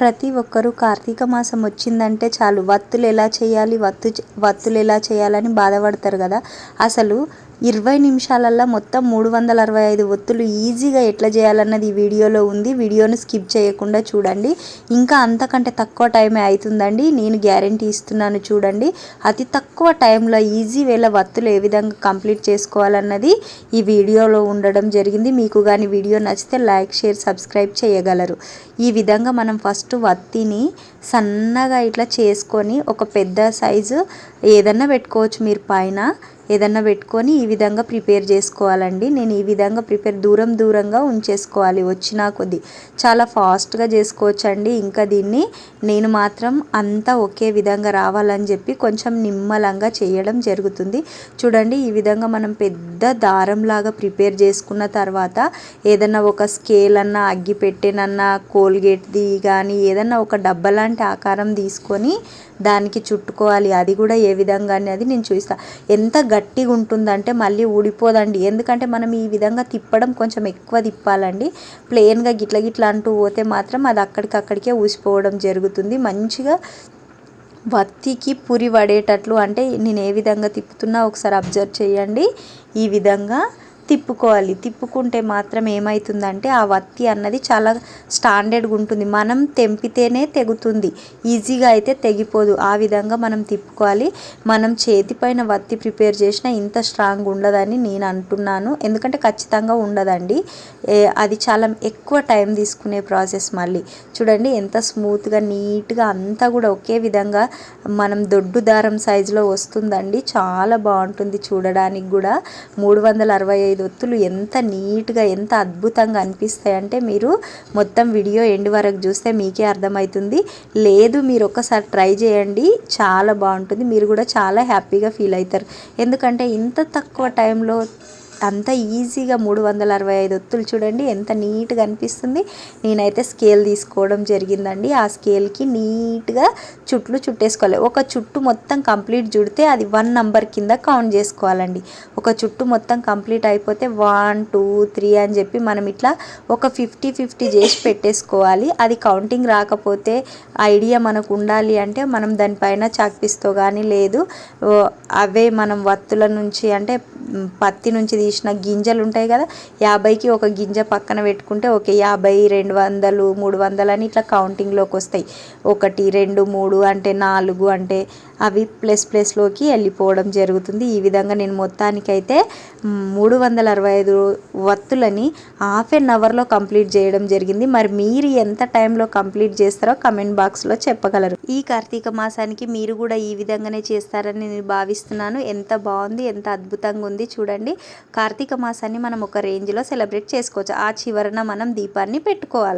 ప్రతి ఒక్కరూ కార్తీక మాసం వచ్చిందంటే చాలు. వత్తులు ఎలా చేయాలి? వత్తు వత్తులు ఎలా చేయాలని బాధపడతారు కదా. అసలు ఇరవై నిమిషాలల్లో మొత్తం మూడు వందల అరవై ఐదు ఒత్తులు ఈజీగా ఎట్లా చేయాలన్నది ఈ వీడియోలో ఉంది. వీడియోను స్కిప్ చేయకుండా చూడండి. ఇంకా అంతకంటే తక్కువ టైమే అవుతుందండి నేను గ్యారంటీ ఇస్తున్నాను చూడండి. అతి తక్కువ టైంలో ఈజీ వేళ వత్తులు ఏ విధంగా కంప్లీట్ చేసుకోవాలన్నది ఈ వీడియోలో ఉండడం జరిగింది. మీకు కానీ వీడియో నచ్చితే లైక్ షేర్ సబ్స్క్రైబ్ చేయగలరు. ఈ విధంగా మనం ఫస్ట్ వత్తిని సన్నగా ఇట్లా చేసుకొని ఒక పెద్ద సైజు ఏదన్నా పెట్టుకోవచ్చు మీరు పైన. ఏదన్నా పెట్టుకొని ఈ విధంగా ప్రిపేర్ చేసుకోవాలండి. నేను ఈ విధంగా ప్రిపేర్ దూరం దూరంగా ఉంచేసుకోవాలి. వచ్చినా కొద్ది చాలా ఫాస్ట్గా చేసుకోవచ్చండి. ఇంకా దీన్ని నేను మాత్రం అంతా ఒకే విధంగా రావాలని చెప్పి కొంచెం నిమ్మలంగా చేయడం జరుగుతుంది. చూడండి ఈ విధంగా మనం పెద్ద దారంలాగా ప్రిపేర్ చేసుకున్న తర్వాత ఏదన్నా ఒక స్కేల్ అన్నా అగ్గి పెట్టేనన్నా కోల్గేట్ది కానీ ఏదన్నా ఒక డబ్బా లాంటి ఆకారం తీసుకొని దానికి చుట్టుకోవాలి. అది కూడా ఏ విధంగా అనేది నేను చూస్తాను ఎంత గట్టిగా ఉంటుందంటే మళ్ళీ ఊడిపోదండి. ఎందుకంటే మనం ఈ విధంగా తిప్పడం కొంచెం ఎక్కువ తిప్పాలండి. ప్లెయిన్గా గిట్ల గిట్ల అంటూ పోతే మాత్రం అది అక్కడికక్కడికే ఊసిపోవడం జరుగుతుంది. మంచిగా వత్తికి పురి పడేటట్లు అంటే నేను ఏ విధంగా తిప్పుతున్నా ఒకసారి అబ్జర్వ్ చేయండి. ఈ విధంగా తిప్పుకోవాలి. తిప్పుకుంటే మాత్రం ఏమవుతుందంటే ఆ వత్తి అన్నది చాలా స్టాండర్డ్గా ఉంటుంది. మనం తెంపితేనే తెగుతుంది. ఈజీగా అయితే తెగిపోదు. ఆ విధంగా మనం తిప్పుకోవాలి. మనం చేతిపైన వత్తి ప్రిపేర్ చేసినా ఇంత స్ట్రాంగ్ ఉండదని నేను అంటున్నాను. ఎందుకంటే ఖచ్చితంగా ఉండదండి. అది చాలా ఎక్కువ టైం తీసుకునే ప్రాసెస్ మళ్ళీ. చూడండి ఎంత స్మూత్గా నీట్గా అంతా కూడా ఒకే విధంగా మనం దొడ్డు దారం సైజులో వస్తుందండి. చాలా బాగుంటుంది చూడడానికి కూడా. మూడు వందల అరవై ఐదు ఒత్తులు ఎంత నీట్గా ఎంత అద్భుతంగా అనిపిస్తాయంటే మీరు మొత్తం వీడియో ఎండ్ వరకు చూస్తే మీకే అర్థమవుతుంది. లేదు మీరు ఒక్కసారి ట్రై చేయండి. చాలా బాగుంటుంది. మీరు కూడా చాలా హ్యాపీగా ఫీల్ అవుతారు. ఎందుకంటే ఇంత తక్కువ టైంలో అంత ఈజీగా మూడు వందల అరవై ఐదు ఒత్తులు చూడండి ఎంత నీట్గా అనిపిస్తుంది. నేనైతే స్కేల్ తీసుకోవడం జరిగిందండి. ఆ స్కేల్కి నీట్గా చుట్లు చుట్టేసుకోవాలి. ఒక చుట్టు మొత్తం కంప్లీట్ చుడితే అది వన్ నంబర్ కింద కౌంట్ చేసుకోవాలండి. ఒక చుట్టు మొత్తం కంప్లీట్ అయిపోతే వన్ టూ త్రీ అని చెప్పి మనం ఇట్లా ఒక ఫిఫ్టీ ఫిఫ్టీ చేసి పెట్టేసుకోవాలి. అది కౌంటింగ్ రాకపోతే ఐడియా మనకు ఉండాలి అంటే మనం దానిపైన చాక్పిస్తో కానీ లేదు అవే మనం వత్తుల నుంచి అంటే పత్తి నుంచి తీసిన గింజలు ఉంటాయి కదా యాభైకి ఒక గింజ పక్కన పెట్టుకుంటే ఓకే యాభై రెండు వందలు మూడు వందలు అని ఇట్లా కౌంటింగ్లోకి వస్తాయి. ఒకటి రెండు మూడు అంటే నాలుగు అంటే అవి ప్లస్ ప్లస్లోకి వెళ్ళిపోవడం జరుగుతుంది. ఈ విధంగా నేను మొత్తానికైతే మూడు వందల అరవై ఐదు వత్తులని హాఫ్ అన్ అవర్లో కంప్లీట్ చేయడం జరిగింది. మరి మీరు ఎంత టైంలో కంప్లీట్ చేస్తారో కమెంట్ బాక్స్లో చెప్పగలరు. ఈ కార్తీక మాసానికి మీరు కూడా ఈ విధంగానే చేస్తారని నేను భావిస్తున్నాను. ఎంత బాగుంది ఎంత అద్భుతంగా ఉంది చూడండి. కార్తీక మాసాన్ని మనం ఒక రేంజ్లో సెలబ్రేట్ చేసుకోవచ్చు. ఆ చివరన మనం దీపాన్ని పెట్టుకోవాలి.